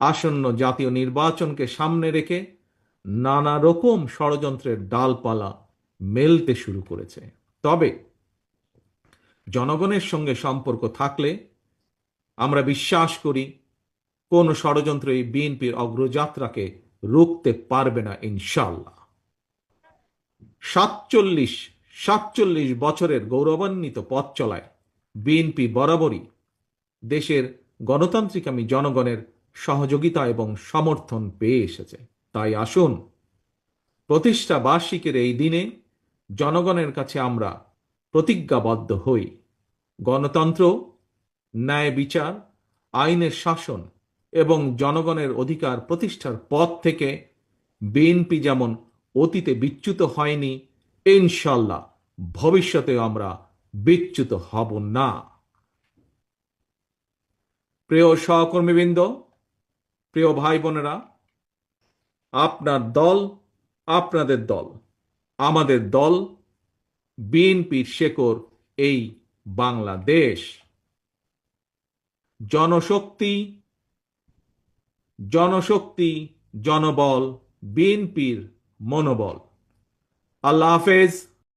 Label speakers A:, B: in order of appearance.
A: আসন্ন জাতীয় নির্বাচনকে সামনে রেখে নানা রকম ষড়যন্ত্রের ডালপালা মেলতে শুরু করেছে। তবে জনগণের সঙ্গে সম্পর্ক থাকলে আমরা বিশ্বাস করি কোন ষড়যন্ত্র এই বিএনপির অগ্রযাত্রাকে রুখতে পারবে না ইনশাল্লাহ সাতচল্লিশ সাতচল্লিশ বছরের গৌরবান্বিত পথ চলায় বিএনপি বরাবরই দেশের গণতান্ত্রিক আমি জনগণের সহযোগিতা এবং সমর্থন পেয়ে এসেছে। তাই আসুন প্রতিষ্ঠা বার্ষিকের এই দিনে জনগণের কাছে আমরা প্রতিজ্ঞাবদ্ধ হই। গণতন্ত্র, ন্যায় বিচার, আইনের শাসন এবং জনগণের অধিকার প্রতিষ্ঠার পথ থেকে বিএনপি যেমন অতীতে বিচ্যুত হয়নি ইনশাল্লাহ ভবিষ্যতেও আমরা বিচ্যুত হব না। প্রিয় সহকর্মীবৃন্দ প্রিয় ভাই বোনেরা, আপনার দল আপনাদের দল, আমাদের দল বিএনপির শেকড় এই বাংলাদেশ। জনশক্তি জনশক্তি, জনবল, বিএনপির মনোবল। আল্লাহ হাফেজ।